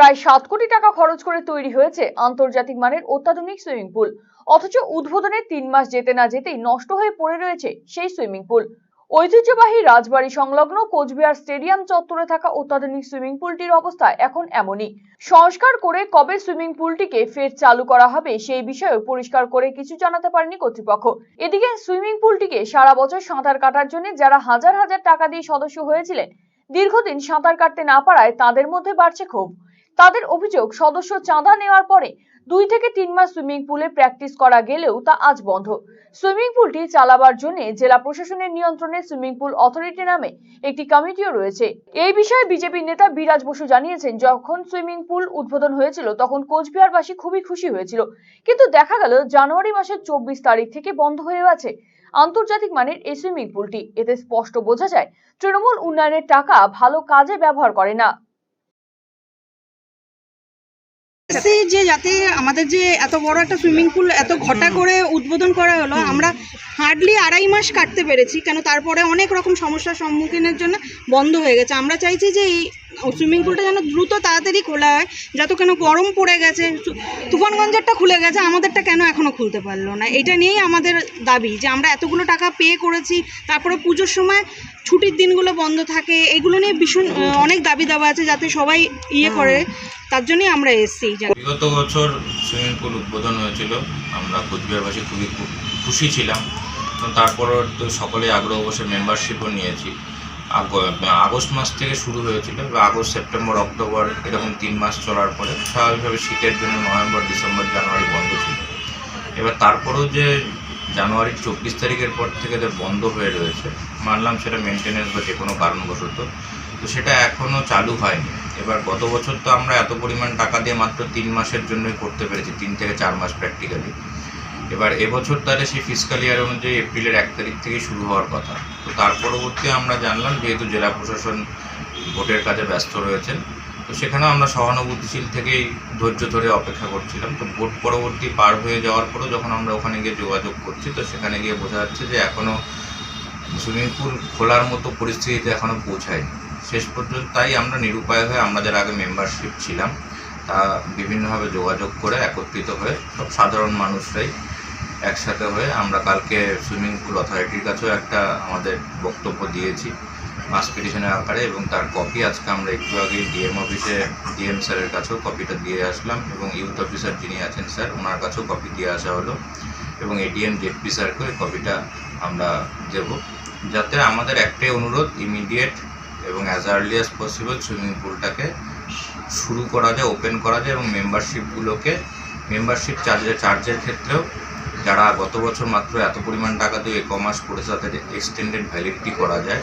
প্রায় সাত কোটি টাকা খরচ করে তৈরি হয়েছে আন্তর্জাতিক মানের অত্যাধুনিক সুইমিং পুল। অথচ উদ্বোধনের তিন মাস যেতে না যেতেই নষ্ট হয়ে পড়ে রয়েছে সেই সুইমিং পুল। ঐতিহ্যবাহী রাজবাড়ি সংলগ্ন কোচবিহার স্টেডিয়াম চত্বরে থাকা অত্যাধুনিক সুইমিং পুলটির অবস্থা এখন এমনই। সংস্কার করে কবে সুইমিং পুলটিকে ফের চালু করা হবে সেই বিষয়েও পরিষ্কার করে কিছু জানাতে পারেনি কর্তৃপক্ষ। এদিকে সুইমিং পুলটিকে সারা বছর সাঁতার কাটার জন্য যারা হাজার হাজার টাকা দিয়ে সদস্য হয়েছিলেন, দীর্ঘদিন সাঁতার কাটতে না পারায় তাদের মধ্যে বাড়ছে ক্ষোভ। তাদের অভিযোগ, সদস্য চাঁদা নেওয়ার পরে দুই থেকে তিন মাস সুইমিং পুলে প্র্যাকটিস করা গেলেও তা আজ বন্ধ। সুইমিং পুলটি চালাবার জন্য জেলা প্রশাসনের নিয়ন্ত্রণে সুইমিং পুল অথরিটি নামে একটি কমিটিও রয়েছে। এই বিষয়ে বিজেপি নেতা বিরাজ বসু জানিয়েছেন, যখন সুইমিং পুল উদ্বোধন হয়েছিল তখন কোচবিহারবাসী খুবই খুশি হয়েছিল। কিন্তু দেখা গেল, জানুয়ারি মাসের চব্বিশ তারিখ থেকে বন্ধ হয়ে আছে আন্তর্জাতিক মানের এই সুইমিং পুলটি। এতে স্পষ্ট বোঝা যায়, তৃণমূল উন্নয়নের টাকা ভালো কাজে ব্যবহার করে না। যে যাতে আমাদের যে এত বড় একটা সুইমিং পুল এত ঘটা করে উদ্বোধন করা হলো আমরা হার্ডলি আড়াই মাস কাটতে পেরেছি কেন তারপরে অনেক রকম সমস্যার সম্মুখীনের জন্য বন্ধ হয়ে গেছে। আমরা চাইছি যে এই সুইমিং পুলটা যেন দ্রুত তাড়াতাড়ি খোলা হয় যত কেন গরম পড়ে গেছে তুফানগঞ্জেরটা খুলে গেছে আমাদেরটা কেন এখনও খুলতে পারল না? এটা নিয়েই আমাদের দাবি যে আমরা এতগুলো টাকা পে করেছি তারপরে পুজোর সময় ছুটির দিনগুলো বন্ধ থাকে এগুলো নিয়ে ভীষণ অনেক দাবি দাবা আছে যাতে সবাই ইয়ে করে। তার জন্যই আমরা এসেছি বিগত বছর সুইমিং পুল উদ্বোধন হয়েছিল। আমরা কোচবিহারবাসী খুবই খুশি ছিলাম। তারপর তো সকলে আগ্রহ বসে মেম্বারশিপও নিয়েছি। আগ- আগস্ট মাস থেকে শুরু হয়েছিল। আগস্ট, সেপ্টেম্বর, অক্টোবর এরকম তিন মাস চলার পরে স্বাভাবিকভাবে শীতের জন্য নভেম্বর, ডিসেম্বর, জানুয়ারি বন্ধ ছিল। এবার তারপরেও যে জানুয়ারির চব্বিশ তারিখের পর থেকে বন্ধ হয়ে রয়েছে, মানলাম সেটা মেনটেনেন্স বা যে কোনো কারণবশত। তো সেটা এখনও চালু হয়নি। এবার গত বছর তো আমরা এত পরিমাণ টাকা দিয়ে মাত্র তিন মাসের জন্যই করতে পেরেছি, তিন থেকে চার মাস প্র্যাকটিক্যালি এবার এবছর তাহলে সেই ফিসকাল ইয়ার অনুযায়ী এপ্রিলের এক তারিখ থেকেই শুরু হওয়ার কথা। তো তার পরবর্তী আমরা জানলাম, যেহেতু জেলা প্রশাসন ভোটের কাজে ব্যস্ত রয়েছেন, তো সেখানেও আমরা সহানুভূতিশীল থেকেই ধৈর্য ধরে অপেক্ষা করছিলাম। তো ভোট পরবর্তী পার হয়ে যাওয়ার পরও যখন আমরা ওখানে গিয়ে যোগাযোগ করছি, তো সেখানে গিয়ে বোঝা যাচ্ছে যে এখনও সুইমিং পুল খোলার মতো পরিস্থিতিতে এখনও পৌঁছায়নি। শেষ পর্যন্ত তাই আমরা নিরুপায় হয়ে আমরা যারা আগে মেম্বারশিপ ছিলাম। তা বিভিন্নভাবে যোগাযোগ করে একত্রিত হয়ে সব সাধারণ মানুষরাই একসাথে হয়ে আমরা কালকে সুইমিং পুল অথরিটির কাছেও একটা আমাদের বক্তব্য দিয়েছি মাস পিটিশনের আকারে এবং তার কপি আজকে আমরা একটু আগে ডিএম অফিসে ডিএম স্যারের কাছেও কপিটা দিয়ে আসলাম এবং ইউথ অফিসার যিনি আছেন স্যার ওনার কাছেও কপি দিয়ে আসা হলো এবং এডিএম জেডপি স্যারকে ওই কপিটা আমরা দেব। যাতে আমাদের একটাই অনুরোধ ইমিডিয়েট এবং as early as possible swimming পুলটাকে শুরু করা যায় ওপেন করা যায় এবং মেম্বারশিপগুলোকে মেম্বারশিপ চার্জে চার্জের ক্ষেত্রেও যারা গত বছর মাত্র এত পরিমাণ টাকা দিয়ে কমার্স করেছে, তাদের এক্সটেন্ডেড ভ্যালিডিটি করা যায়।